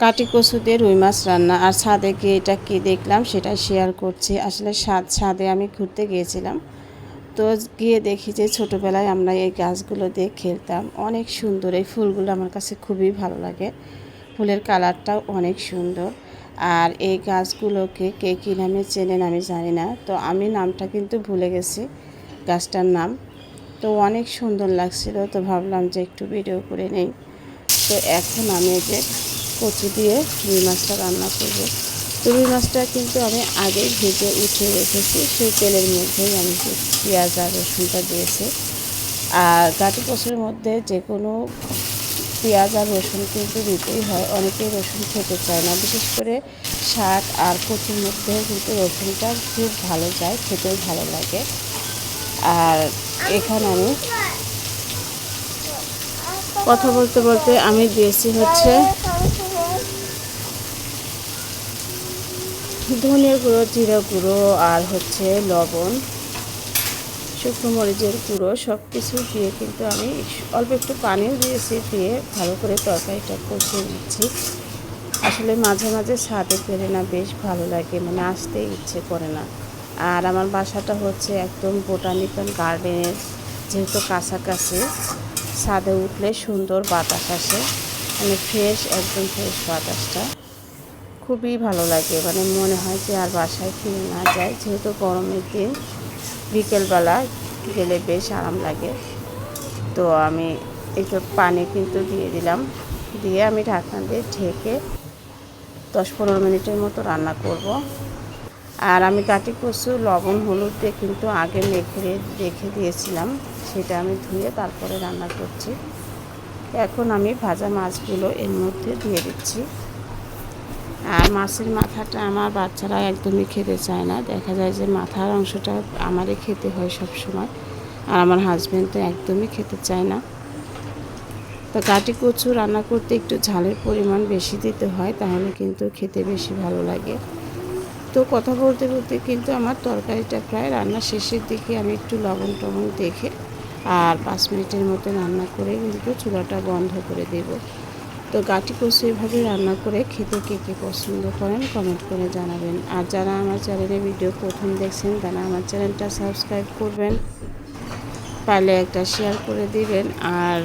কাটি কচুতে রুই মাছ রান্না। আর ছাদে গিয়ে এটা কী দেখলাম সেটা শেয়ার করছি। আসলে ছাদ ছাদে আমি ঘুরতে গিয়েছিলাম। তো গিয়ে দেখি যে ছোটোবেলায় আমরা এই গাছগুলো দিয়ে খেলতাম। অনেক সুন্দর। এই ফুলগুলো আমার কাছে খুবই ভালো লাগে। ফুলের কালারটাও অনেক সুন্দর। আর এই গাছগুলোকে কে কী নামে চেনেন আমি জানি না। তো আমি নামটা কিন্তু ভুলে গেছি, গাছটার নাম। তো অনেক সুন্দর লাগছিল। তো ভাবলাম যে একটু ভিডিও করে নেই। তো এখন আমি যে কচু দিয়ে রুই মাছটা রান্না করব। তো রুই মাছটা কিন্তু আমি আগেই ভেজে উঠে রেখেছি। সেই তেলের মধ্যেই আমি পেঁয়াজ আর রসুনটা দিয়েছি। আর গাটি কচুর মধ্যে যে কোনো পেঁয়াজ আর রসুন কিন্তু দিতেই হয়। অনেকেই রসুন খেতে চায় না। বিশেষ করে শাক আর কচুর মধ্যে কিন্তু রসুনটা খুব ভালো যায়, খেতেও ভালো লাগে। আর এখানে আমি কথা বলতে বলতে আমি দিয়েছি হচ্ছে ধনিয়া গুঁড়ো, জিরা গুঁড়ো আর হচ্ছে লবণ, শুকনো মরিচের গুঁড়ো সব কিছু দিয়ে কিন্তু আমি অল্প একটু পানিও দিয়েছি, দিয়ে ভালো করে তরকারিটা কষিয়ে নিচ্ছি। আসলে মাঝে মাঝে স্বাদে পেরে না বেশ ভালো লাগে মানে আসতে ইচ্ছে করে না। আর আমার বাসাটা হচ্ছে একদম বোটানিক্যাল গার্ডেনের, যেহেতু কাছাকাছি ছাদে উঠলে সুন্দর বাতাস আসে মানে ফ্রেশ একদম ফ্রেশ বাতাসটা। খুবই ভালো লাগে। মানে মনে হয় যে আর বাসায় ফিরে না যায় যেহেতু গরমের দিন, বিকেলবেলা গেলে বেশ আরাম লাগে। তো আমি একটু পানি কিন্তু দিয়ে দিলাম। দিয়ে আমি ঢাকনা দিয়ে ঢেকে দশ পনেরো মিনিটের মতো রান্না করব। আর আমি কাটি কচু, লবণ, হলুদ দিয়ে কিন্তু আগে মেখে রেখে দিয়েছিলাম। সেটা আমি ধুয়ে তারপরে রান্না করছি। এখন আমি ভাজা মাছগুলো এর মধ্যে দিয়ে দিচ্ছি। আর মাছের মাথাটা আমার বাচ্চারা একদমই খেতে চায় না। দেখা যায় যে মাথার অংশটা আমারই খেতে হয় সব সময় আর আমার হাজব্যান্ড তো একদমই খেতে চায় না। তো কাটি কচু রান্না করতে একটু ঝালের পরিমাণ বেশি দিতে হয়, তাহলে কিন্তু খেতে বেশি ভালো লাগে। তো কথা বলতে বলতে কিন্তু আমার তরকারিটা প্রায় রান্না শেষের দিকে আমি একটু লবণ টবণ দেখে আর পাঁচ মিনিটের মতো রান্না করে কিন্তু চুলাটা বন্ধ করে দেব। তো গাটি কচু এভাবে রান্না করে খেতে কে কে পছন্দ করেন কমেন্ট করে জানাবেন। আর যারা আমার চ্যানেলে ভিডিও প্রথম দেখছেন, তারা আমার চ্যানেলটা সাবস্ক্রাইব করবেন, পারলে একটা শেয়ার করে দিবেন। আর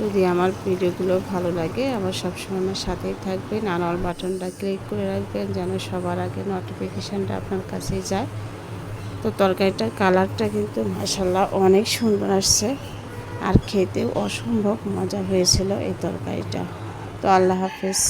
যদি আমার ভিডিওগুলো ভালো লাগে, আমার সবসময় আমার সাথেই থাকবেন। আর আমার বাটনটা ক্লিক করে রাখবেন, যেন সবার আগে নোটিফিকেশানটা আপনার কাছেই যায়। তো তরকারিটার কালারটা কিন্তু মাসাল্লাহ অনেক সুন্দর আসছে। আর খেতেও অসম্ভব মজা হয়েছিল এই তরকারিটা। তো আল্লাহ হাফেজ।